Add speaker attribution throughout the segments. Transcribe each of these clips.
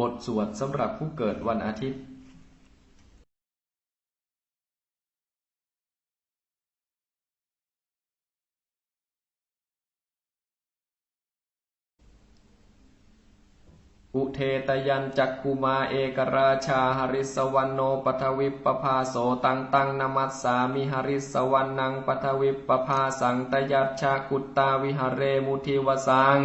Speaker 1: บทสวดสำหรับผู้เกิดวันอาทิตย์อุเทตยันจักคุมาเอกราชาหริสวรรณโนปทวิปปภาโสตังตังนมัสสามิหริสวรรณังปทวิปปภาสังตยัชชากุตตาวิหเรมุทิวสัง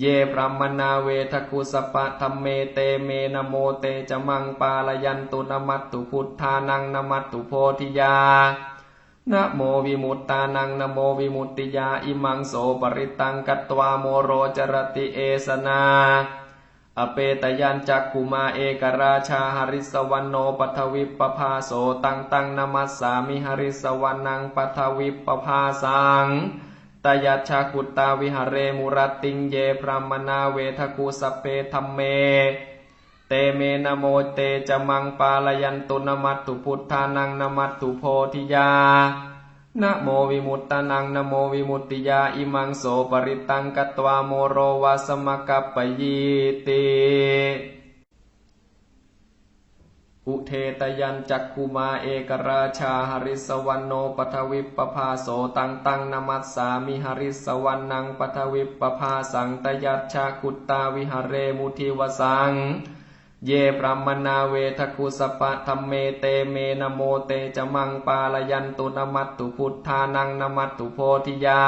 Speaker 1: เยพรมนาเวทคุสปะธรรมเมเตเมนโมเตจมังปาลยันตุนมัตตุพุทธานังนมัตตุโพธิยานะโมวิมุตตานังนะโมวิมุตติยาอิมังโสปริตังกัตวาโมโรจรติเอสนา อเปตยันจักขุมาเอกราชาหริสวรรณโนปัทวิปปภาโสตังตังนมัสสามิหริสวรรณังปัทวิปปภาสัง ตยัชชาคุตตาวิหเรมุรติงเยพรหมนาเวทคุสเพธรรมเม เตเมนโมเตจมังปาลยันตุนมัตตุพุทธานังนมัตตุโพธิยานะโมวิมุตตานังนะโมวิมุตติยาอิมังโสปริตังกัตวาโมโรวาสมกัปปยิติ อุเทตยันจักคุมาเอกราชาหริสวรรณโนปทวิปปภาโสตังตังนมัสสามิหริสวรรณังปทวิปปภาสังตยัชชาคุตตาวิหเรมุทิวสัง เยพรมนาเวทคุสปะธรรมเมเตเมนโมเตจมังปาลยันตุนมัตตุพุทธานังนมัตตุโพธิยา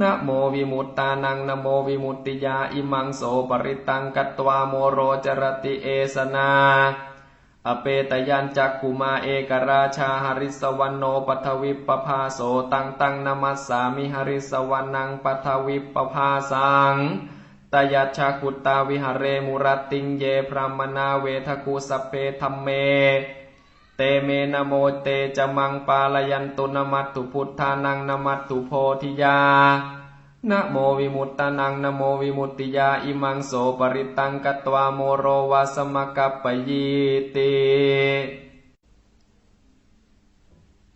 Speaker 1: นะโมวิมุตตานังนะโมวิมุตติยาอิมังโสปริตังกัตวาโมโรจรติเอสนา อเปตยันจักขุมาเอกราชาหริสวรรณโนปัทวิปปภาโสตังตังนมัสสามิหริสวรรณังปัทวิปปภาสังตยัชชาคุตตาวิหเรมุรติงเยพรหมนาเวทคุสเพธรรมเม เตเมนโมเตจมังปาลยันตุนมัตตุพุทธานังนมัตตุโพธิยา นะโมวิมุตตานังนะโมวิมุตติยาอิมังโสปริตังกัตวาโมโรวาสมกัปปยิติ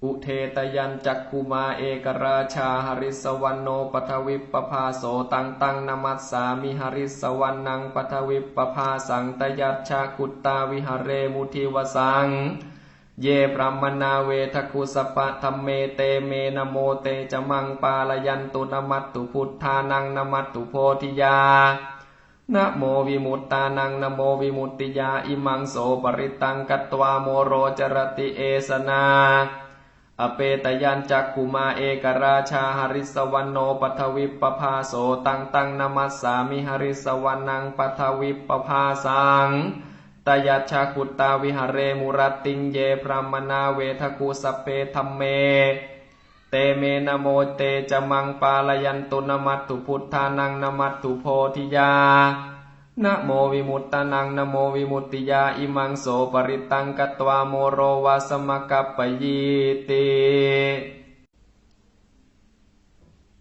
Speaker 1: อุเทตยันจักคุมาเอกราชาหริสวรรณโนปทวิปปภาโสตังตังนมัสสามิหริสวรรณังปทวิปปภาสังตยัชชาคุตตาวิหเรมุทิวสัง เยพรมนาเวทคุสปะธรรมเมเตเมนะโมเตจมังปาลยันตุนมัตตุพุทธานังนมัตตุโพธิยานะโมวิมุตตานังนะโมวิมุตติยาอิมังโสปริตังกัตวาโมโรจรติเอสนา อเปตยันจักขุมาเอกราชาหริสวรรณโนปัทวิปปภาโสตังตังนมัสสามิหริสวรรณังปัทวิปปภาสัง ตยัชาคุตตาวิหเรมุรติงเยพรหมนาเวทคุสเพธรรมเม เตเมนโมเตจมังปาลยันตุนมัตตุพุทธานังนมัตตุโพธิยานะโมวิมุตตานังนะโมวิมุตติยาอิมังโสปริตังกัตวาโมโรวาสมกัปปยิติ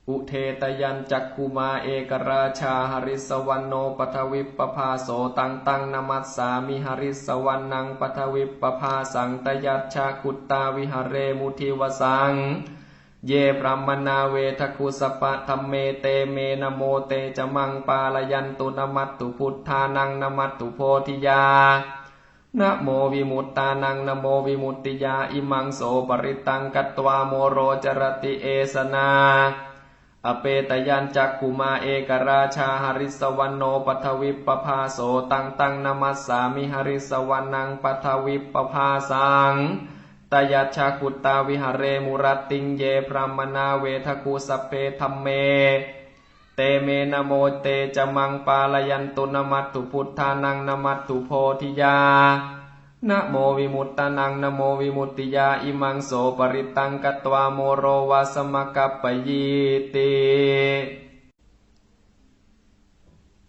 Speaker 1: อุเทตยันจักคุมาเอกราชาหริสวรรณโนปทวิปปภาโสตังตังนมัสสามิหริสวรรณังปทวิปปภาสังตยัชชาคุตตาวิหเรมุทิวสัง เยพรหมนาเวทคุสปะธรรมเมเตเมนโมเตจะมังปาลยันตุนมัตตุพุทธานังนมัตตุโพธิยานะโมวิมุตตานังนะโมวิมุตติยาอิมังโสปริตังกัตวาโมโรจรติเอสนา อเปตยันจักขุมาเอกราชาหริสวรรณโนปัทวิปปภาโสตังตังนมัสสามิหริสวรรณังปัทวิปปภาสังตยัชชาคุตตาวิหเรมุรติงเยพรหมนาเวทคุสเพธรรมเม เตเมนโมเตจมังปาลยันตุนมัตตุพุทธานังนมัตตุโพธิยา นะโมวิมุตตานังนะโมวิมุตติยาอิมังโสปริตังกัตวาโมโรวาสมกัปปยิติ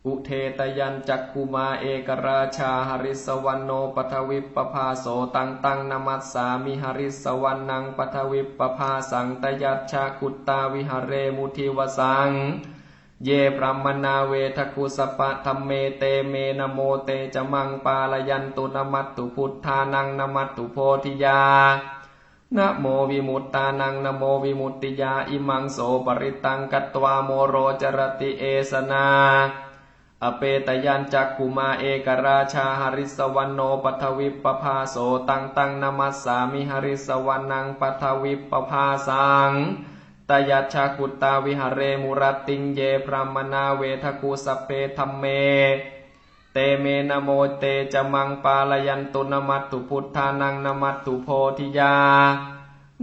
Speaker 1: อุเทตยันจักคุมาเอกราชาหริสวรรณโนปทวิปปภาโสตังตังนมัสสามิหริสวรรณังปทวิปปภาสังตยัชชาคุตตาวิหเรมุทิวสัง เยพรมนาเวทคุสปะธรรมเมเตเมนโมเตจมังปาลยันตุนมัตตุพุทธานังนมัตตุโพธิยานะโมวิมุตตานังนะโมวิมุตติยาอิมังโสปริตังกัตวาโมโรจรติเอสนา อเปตยัญจักกุมาเอกราชาหริสวันโนปัทวิปปภาโสตังตังนมัสสามิหริสวันนังปัทวิปปภาสัง ตยัชากุตาวิหเรมุรติงเยพรามนาเวทกุสเพธรรมเม เตเมนโมเตจมังปาลยันตุนมัตตุพุทธานังนมัตตุโพธิยา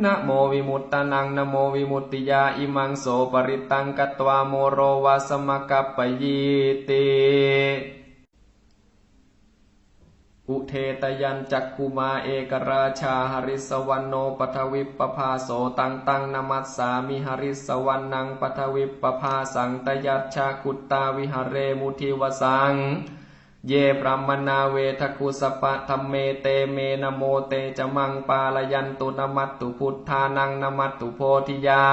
Speaker 1: นะโมวิมุตตานังนะโมวิมุตติยาอิมังโสปริตังกัตวาโมโรวาสมกัปปยิติ อุเทตยันจักคุมาเอกราชาหริสวันโนปทวิปปภาโสตังตังนามัสสามิหริสวันนังปทวิปปภาสังตยัชชาคุตตาวิหเรมุทิวสัง เยปรมนาเวทกุสปะธรรมเมเตเมนะโมเตจมังปาลยันตุนมัตตุพุทธานังนมัตตุโพธิยา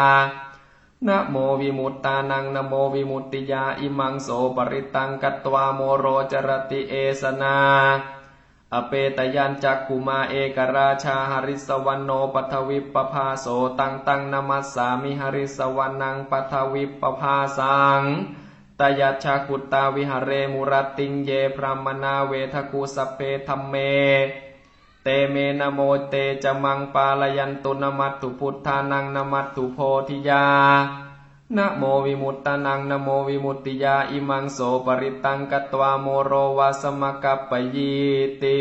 Speaker 1: นะโมวิมุตตานังนะโมวิมุตติยาอิมังโสปริตังกัตวาโมโรจรติเอสนา อเปตยัญจักกุมาเอกราชาหริสวันโนปัทวิปปภาโสตังตังนามัสสามิหริสวันนังปัทวิปปภาสังตยัชากุตาวิหเรมุรติงเยพรามนาเวทกุสเพธรรมเม เตเมนโมเตจมังปาลยันตุนมัตตุพุทธานังนมัตตุโพธิยา นะโมวิมุตตานังนะโมวิมุตติยาอิมังโสปริตังกัตวาโมโรวาสมกัปปยิติ